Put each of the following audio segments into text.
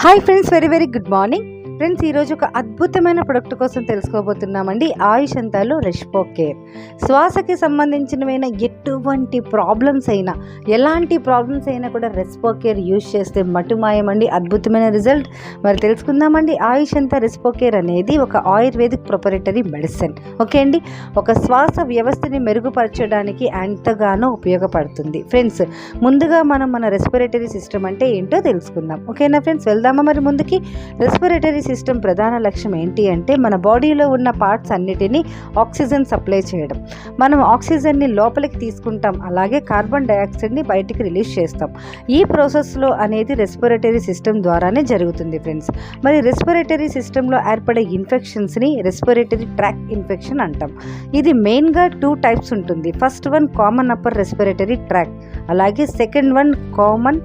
Hi friends very very good morning friends ఈరోజు ఒక అద్భుతమైన ప్రొడక్ట్ కోసం తెలుసుకోబోతున్నామండి. ఆయుష్ అంతాలో రెష్పో కేర్ శ్వాసకి సంబంధించినవైన ఎటువంటి ప్రాబ్లమ్స్ అయినా ఎలాంటి ప్రాబ్లమ్స్ అయినా కూడా రెస్పో కేర్ యూజ్ చేస్తే మటుమాయమండి అద్భుతమైన రిజల్ట్ మరి తెలుసుకుందామండి ఆయుష్ అంతా రెస్పో కేర్ అనేది ఒక ఆయుర్వేదిక్ ప్రొపరేటరీ మెడిసిన్ ఓకే అండి? ఒక శ్వాస వ్యవస్థని మెరుగుపరచడానికి ఎంతగానో ఉపయోగపడుతుంది. ఫ్రెండ్స్ ముందుగా మనం మన రెస్పిరేటరీ సిస్టమ్ అంటే ఏంటో తెలుసుకుందాం. ఓకేనా ఫ్రెండ్స్? వెళ్దామా మరి ముందుకి? రెస్పిరేటరీ సిస్టమ్ ప్రధాన లక్ష్యం ఏంటి అంటే మన బాడీలో ఉన్న పార్ట్స్ అన్నిటినీ ఆక్సిజన్ సప్లై చేయడం. మనం ఆక్సిజన్ని లోపలికి తీసుకుంటాం అలాగే కార్బన్ డైఆక్సైడ్ని బయటికి రిలీజ్ చేస్తాం. ఈ ప్రాసెస్లో అనేది రెస్పిరేటరీ సిస్టమ్ ద్వారానే జరుగుతుంది ఫ్రెండ్స్ మరి రెస్పిరేటరీ సిస్టంలో ఏర్పడే ఇన్ఫెక్షన్స్ని రెస్పిరేటరీ ట్రాక్ ఇన్ఫెక్షన్ అంటాం. ఇది మెయిన్గా టూ టైప్స్ ఉంటుంది. First one common upper respiratory tract అలాగే second one common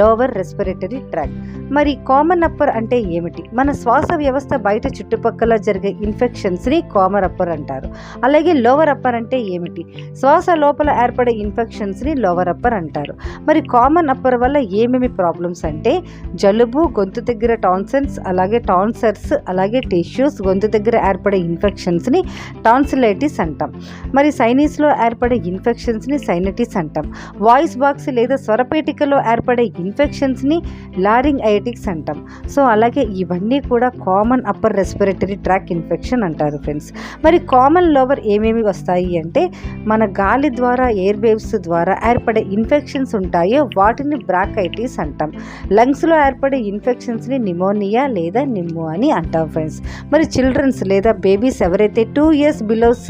lower respiratory tract మరి కామన్ అప్పర్ అంటే ఏమిటి? మన శ్వాస వ్యవస్థ బయట చుట్టుపక్కల జరిగే ఇన్ఫెక్షన్స్ని కామన్ అప్పర్ అంటారు. అలాగే లోవర్ అప్పర్ అంటే ఏమిటి? శ్వాస లోపల ఏర్పడే ఇన్ఫెక్షన్స్ని లోవర్ అప్పర్ అంటారు. మరి కామన్ అప్పర్ వల్ల ఏమేమి ప్రాబ్లమ్స్ అంటే జలుబు గొంతు దగ్గర టాన్సన్స్ అలాగే టాన్సర్స్ అలాగే టిష్యూస్ గొంతు దగ్గర ఏర్పడే ఇన్ఫెక్షన్స్ని టాన్సిలైటిస్ అంటాం. మరి సైనీస్లో ఏర్పడే ఇన్ఫెక్షన్స్ని సైనటిస్ అంటాం. వాయిస్ బాక్స్ లేదా స్వరపేటికలో ఏర్పడే ఇన్ఫెక్షన్స్ని లారింగ్ ఐటిక్స్ అంటాం. సో అలాగే ఇవన్నీ కూడా common upper respiratory tract infection అంటారు ఫ్రెండ్స్ మరి కామన్ లోవర్ ఏమేమి వస్తాయి అంటే మన గాలి ద్వారా ఎయిర్ వేవ్స్ ద్వారా ఏర్పడే ఇన్ఫెక్షన్స్ ఉంటాయో వాటిని బ్రాకైటిస్ అంటాం. లంగ్స్లో ఏర్పడే ఇన్ఫెక్షన్స్ని నిమోనియా లేదా నిమ్మో అని అంటాం ఫ్రెండ్స్ మరి చిల్డ్రన్స్ లేదా బేబీస్ ఎవరైతే టూ ఇయర్స్ బిలోస్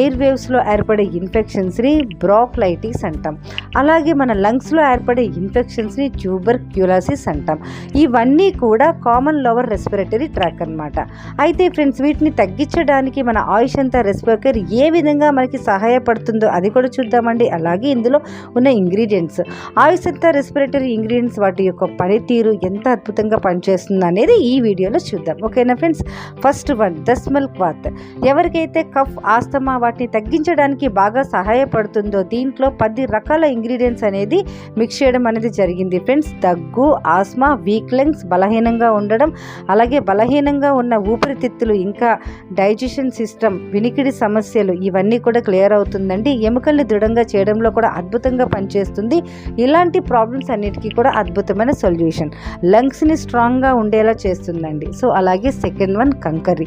ఎయిర్ వేవ్స్లో ఏర్పడే ఇన్ఫెక్షన్స్ని బ్రాక్లైటిస్ అంటాం. అలాగే మన లంగ్స్లో ఏర్పడే ఇన్ఫెక్షన్స్ని ట్యూబర్ క్యూలాసిస్ అంటాం. ఇవన్నీ కూడా కామన్ లోవర్ రెస్పిరేటరీ ట్రాక్ అన్నమాట. అయితే ఫ్రెండ్స్ వీటిని తగ్గించడానికి మన ఆయుష్ అంతా రెస్పిరేటర్ ఏ విధంగా మనకి సహాయపడుతుందో అది కూడా చూద్దామండి. అలాగే ఇందులో ఉన్న ఇంగ్రీడియంట్స్ ఆయుష్ అంతా రెస్పిరేటరీ ఇంగ్రీడియంట్స్ వాటి యొక్క పనితీరు ఎంత అద్భుతంగా పనిచేస్తుంది అనేది ఈ వీడియోలో చూద్దాం. ఓకేనా ఫ్రెండ్స్ ఫస్ట్ వన్ దస్మల్ క్వాత్ ఎవరికైతే కఫ్ ఆస్తమా వాటిని తగ్గించడానికి బాగా సహాయపడుతుందో దీంట్లో పది రకాల ఇంగ్రీడియంట్స్ అనేది మిక్స్ చేయడం అనేది జరిగింది. ఫ్రెండ్స్ దగ్గు ఆస్మా వీక్ లెంగ్స్ బలహీనంగా ఉండడం అలాగే బలహీనంగా ఉన్న ఊపిరితిత్తులు ఇంకా డైజెషన్ సిస్టమ్ వినికిడి సమస్యలు ఇవన్నీ కూడా క్లియర్ అవుతుందండి. ఎముకల్ని దృఢంగా చేయడంలో కూడా అద్భుతంగా పనిచేస్తుంది. ఇలాంటి ప్రాబ్లమ్స్ అన్నిటికీ కూడా అద్భుతమైన సొల్యూషన్. లంగ్స్ని స్ట్రాంగ్గా ఉండేలా చేస్తుందండి. సో అలాగే సెకండ్ వన్ కంకర్రీ.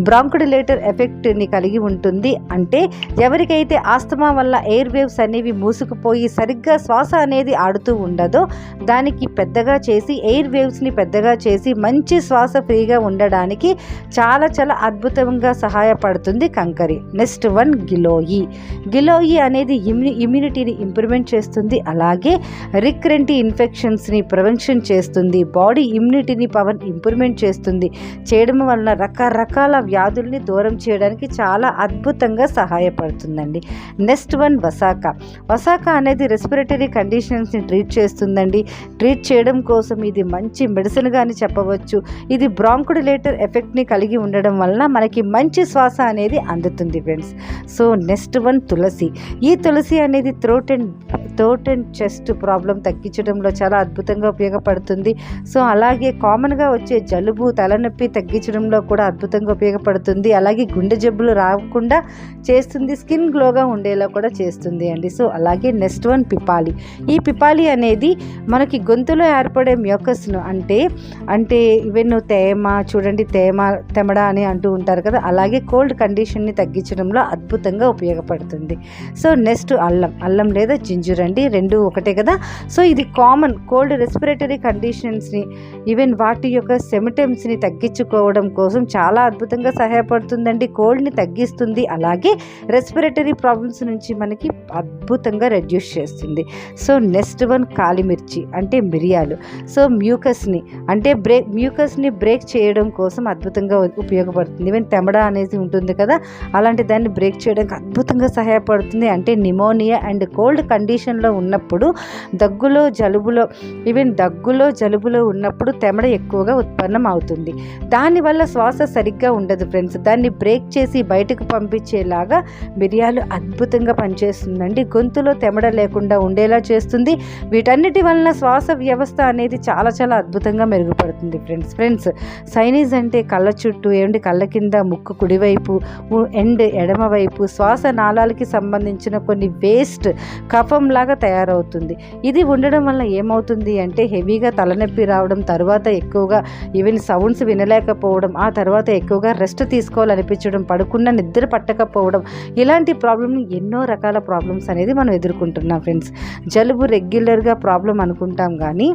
బ్రాంకుడిలేటర్ ఎఫెక్ట్ని కలిగి ఉంటుంది. అంటే ఎవరికైతే ఆస్తమా వల్ల ఎయిర్ వేవ్స్ అనేవి మూసుకుపోయి సరిగ్గా శ్వాస అనేది ఆడుతూ ఉండదో దానికి పెద్దగా చేసి ఎయిర్ వేవ్స్ని పెద్దగా చేసి మంచి శ్వాస ఫ్రీగా ఉండడానికి చాలా చాలా అద్భుతంగా సహాయపడుతుంది కంకరి. Next one గిలోయి. గిలోయి అనేది ఇమ్యూ ఇమ్యూనిటీని ఇంప్రూవ్మెంట్ చేస్తుంది. అలాగే రిక్రెంట్ ఇన్ఫెక్షన్స్ని ప్రివెన్షన్ చేస్తుంది. బాడీ ఇమ్యూనిటీని పవర్ ఇంప్రూవ్మెంట్ చేస్తుంది. చేయడం వలన రకరకాల వ్యాధుల్ని దూరం చేయడానికి చాలా అద్భుతంగా సహాయపడుతుందండి. నెక్స్ట్ వన్ వసాక. వసాక అనేది రెస్పిరేటరీ కండిషన్స్ని ట్రీట్ చేస్తుందండి. ట్రీట్ చేయడం కోసం ఇది మంచి మెడిసిన్గా అని చెప్పవచ్చు. ఇది బ్రాంకుడిలేటర్ ఎఫెక్ట్ని కలిగి ఉండడం వలన మనకి మంచి శ్వాస అనేది అందుతుంది friends. So next one tulsi. ఈ తులసి అనేది throat and throat and chest problem తగ్గించడంలో చాలా అద్భుతంగా ఉపయోగపడుతుంది. సో అలాగే కామన్గా వచ్చే జలుబు తలనొప్పి తగ్గించడంలో కూడా అద్భుతంగా ఉపయోగపడుతుంది. అలాగే గుండె జబ్బులు రాకుండా చేస్తుంది స్కిన్ గ్లోగా ఉండేలా కూడా చేస్తుంది అండి. సో అలాగే నెక్స్ట్ వన్ పిపాలి. ఈ పిపాలి అనేది మనకి గొంతులో ఏర్పడే మ్యోకస్ను అంటే అంటే ఈవెన్ తేమ చూడండి తేమ తెమడ అని అంటూ ఉంటారు కదా అలాగే కోల్డ్ కండిషన్ని తగ్గించడంలో అద్భుతంగా ఉపయోగపడుతుంది. సో నెక్స్ట్ అల్లం అల్లం లేదా జింజర్ అండి రెండు ఒకటే కదా. సో ఇది కామన్ కోల్డ్ రెస్పిరేటరీ కండిషన్స్ని ఈవెన్ వాటి యొక్క సెమిటమ్స్ని తగ్గించుకోవడం కోసం చాలా అద్భుతంగా సహాయపడుతుందండి. కోల్డ్ని తగ్గిస్తుంది అలాగే రెస్పిరేటరీ ప్రాబ్లమ్స్ నుంచి మనకి అద్భుతంగా రెడ్యూస్ చేస్తుంది. సో నెక్స్ట్ వన్ కాలిమిర్చి అంటే మిరియాలు. సో మ్యూకస్ని అంటే బ్రేక్ మ్యూకస్ని దాన్ని బ్రేక్ చేయడం కోసం అద్భుతంగా ఉపయోగపడుతుంది. ఈవెన్ తెమడ అనేది ఉంటుంది కదా అలాంటి దాన్ని బ్రేక్ చేయడానికి అద్భుతంగా సహాయపడుతుంది. అంటే నిమోనియా అండ్ కోల్డ్ కండిషన్లో ఉన్నప్పుడు దగ్గులో జలుబులో ఈవెన్ దగ్గులో జలుబులో ఉన్నప్పుడు తెమడ ఎక్కువగా ఉత్పన్నం అవుతుంది దానివల్ల శ్వాస సరిగ్గా ఉండదు ఫ్రెండ్స్. దాన్ని బ్రేక్ చేసి బయటకు పంపించేలాగా మిరియాలు అద్భుతంగా పనిచేస్తుందండి. గొంతులో తెమడ లేకుండా ఉండేలా చేస్తుంది. వీటన్నిటి వలన శ్వాస వ్యవస్థ అనేది చాలా చాలా అద్భుతంగా మెరుగుపడుతుంది ఫ్రెండ్స్. ఫ్రెండ్స్ సైనీస్ అంటే కళ్ళ చుట్టూ ఏమిటి కళ్ళ కింద ముక్కు కుడివైపు ఎండ్ ఎడమవైపు శ్వాస నాళాలకి సంబంధించిన కొన్ని వేస్ట్ కఫం లాగా తయారవుతుంది. ఇది ఉండడం వల్ల ఏమవుతుంది అంటే హెవీగా తలనొప్పి రావడం తర్వాత ఎక్కువగా ఈవెన్ సౌండ్స్ వినలేకపోవడం ఆ తర్వాత ఎక్కువగా రెస్ట్ తీసుకోవాలనిపించడం పడుకున్న నిద్ర పట్టకపోవడం ఇలాంటి ప్రాబ్లమ్ ఎన్నో రకాల ప్రాబ్లమ్స్ అనేది మనం ఎదుర్కొంటున్నాం ఫ్రెండ్స్. జలుబు రెగ్యులర్గా ప్రాబ్లం అనుకుంటాం కానీ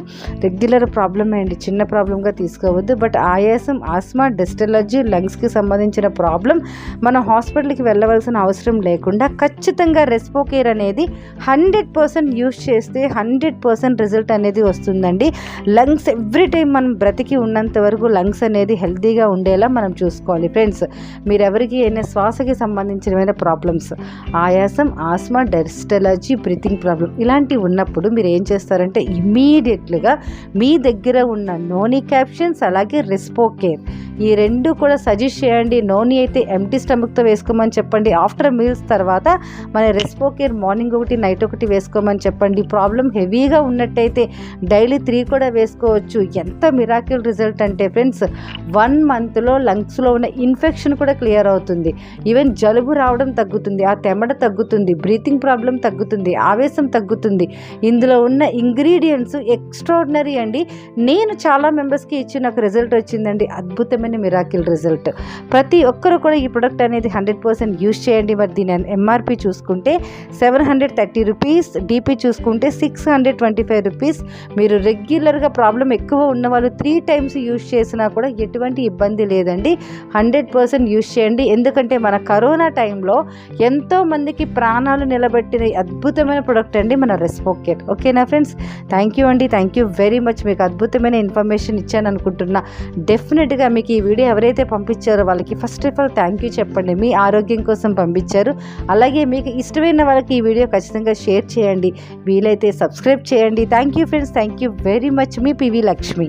రెగ్యులర్ ప్రాబ్లమ్ అండి. చిన్న ప్రాబ్లంగా తీసుకోవద్దు. బట్ ఆయాసం ఆస్మా డిస్టలర్జీ లంగ్స్కి సంబంధించిన ప్రాబ్లం మన హాస్పిటల్కి వెళ్ళవలసిన అవసరం లేకుండా ఖచ్చితంగా రెస్పోకేర్ అనేది హండ్రెడ్ పర్సెంట్ యూస్ చేస్తే హండ్రెడ్ పర్సెంట్ రిజల్ట్ అనేది వస్తుందండి. లంగ్స్ ఎవ్రీ టైం మనం బ్రతికి ఉన్నంత వరకు లంగ్స్ అనేది హెల్తీగా ఉండేలా మనం చూసుకోవాలి. ఫ్రెండ్స్ మీరెవరికి అయినా శ్వాసకి సంబంధించిన ప్రాబ్లమ్స్ ఆయాసం ఆస్మా డెస్టలజీ బ్రీతింగ్ ప్రాబ్లం ఇలాంటివి ఉన్నప్పుడు మీరు ఏం చేస్తారంటే ఇమీడియట్లుగా మీ దగ్గర ఉన్న నోని క్యాప్షన్స్ అలాగే రెస్పో కేర్ ఈ రెండు కూడా సజెస్ట్ చేయండి. నోని అయితే ఎంటీ స్టమక్తో వేసుకోమని చెప్పండి. ఆఫ్టర్ మీల్స్ తర్వాత మన రెస్పో కేర్ మార్నింగ్ ఒకటి నైట్ ఒకటి వేసుకోమని చెప్పండి. ప్రాబ్లం హెవీగా ఉన్నట్టయితే డైలీ త్రీ కూడా వేసుకోవచ్చు. ఎంత మిరాకిల్ రిజల్ట్ అంటే ఫ్రెండ్స్ వన్ మంత్లో లంగ్స్లో ఉన్న ఇన్ఫెక్షన్ కూడా క్లియర్ అవుతుంది. ఈవెన్ జలుబు రావడం తగ్గుతుంది. ఆ తెమడ తగ్గుతుంది. బ్రీతింగ్ ప్రాబ్లం తగ్గుతుంది. ఆవేశం తగ్గుతుంది. ఇందులో ఉన్న ఇంగ్రీడియంట్స్ ఎక్స్ట్రాడినరీ అండి. నేను చాలా మెంబర్స్కి ఇచ్చి నాకు రిజల్ట్ వచ్చిందండి. అద్భుతమైన మిరాకిల్ రిజల్ట్ ప్రతి ఒక్కరు కూడా ఈ ప్రొడక్ట్ అనేది హండ్రెడ్ పర్సెంట్ యూస్ చేయండి. మరి దీని ఎంఆర్పి చూసుకుంటే seven hundred thirty rupees DP చూసుకుంటే six hundred twenty five rupees మీరు రెగ్యులర్గా ప్రాబ్లం ఎక్కువ ఉన్న వాళ్ళు త్రీ టైమ్స్ యూస్ చేసినా కూడా ఎటువంటి ఇబ్బంది లేదండి. హండ్రెడ్ పర్సెంట్ యూస్ చేయండి. ఎందుకంటే మన కరోనా టైంలో ఎంతో మందికి ప్రాణాలు నిలబెట్టిన అద్భుతమైన ప్రొడక్ట్ అండి మన రెస్పోకెట్ ఓకేనా ఫ్రెండ్స్ థ్యాంక్ యూ అండి. థ్యాంక్ యూ వెరీ మచ్ మీకు అద్భుతమైన ఇన్ఫర్మేషన్ ఇచ్చాను అనుకుంటున్నాను. అనుకుంటున్నా డెఫినెట్గా మీకు ఈ వీడియో ఎవరైతే పంపించారో వాళ్ళకి first of all thank you చెప్పండి. మీ ఆరోగ్యం కోసం పంపించారు. అలాగే మీకు ఇష్టమైన వాళ్ళకి ఈ వీడియో ఖచ్చితంగా షేర్ చేయండి. వీలైతే సబ్స్క్రైబ్ చేయండి. Thank you friends thank you very much me PV Lakshmi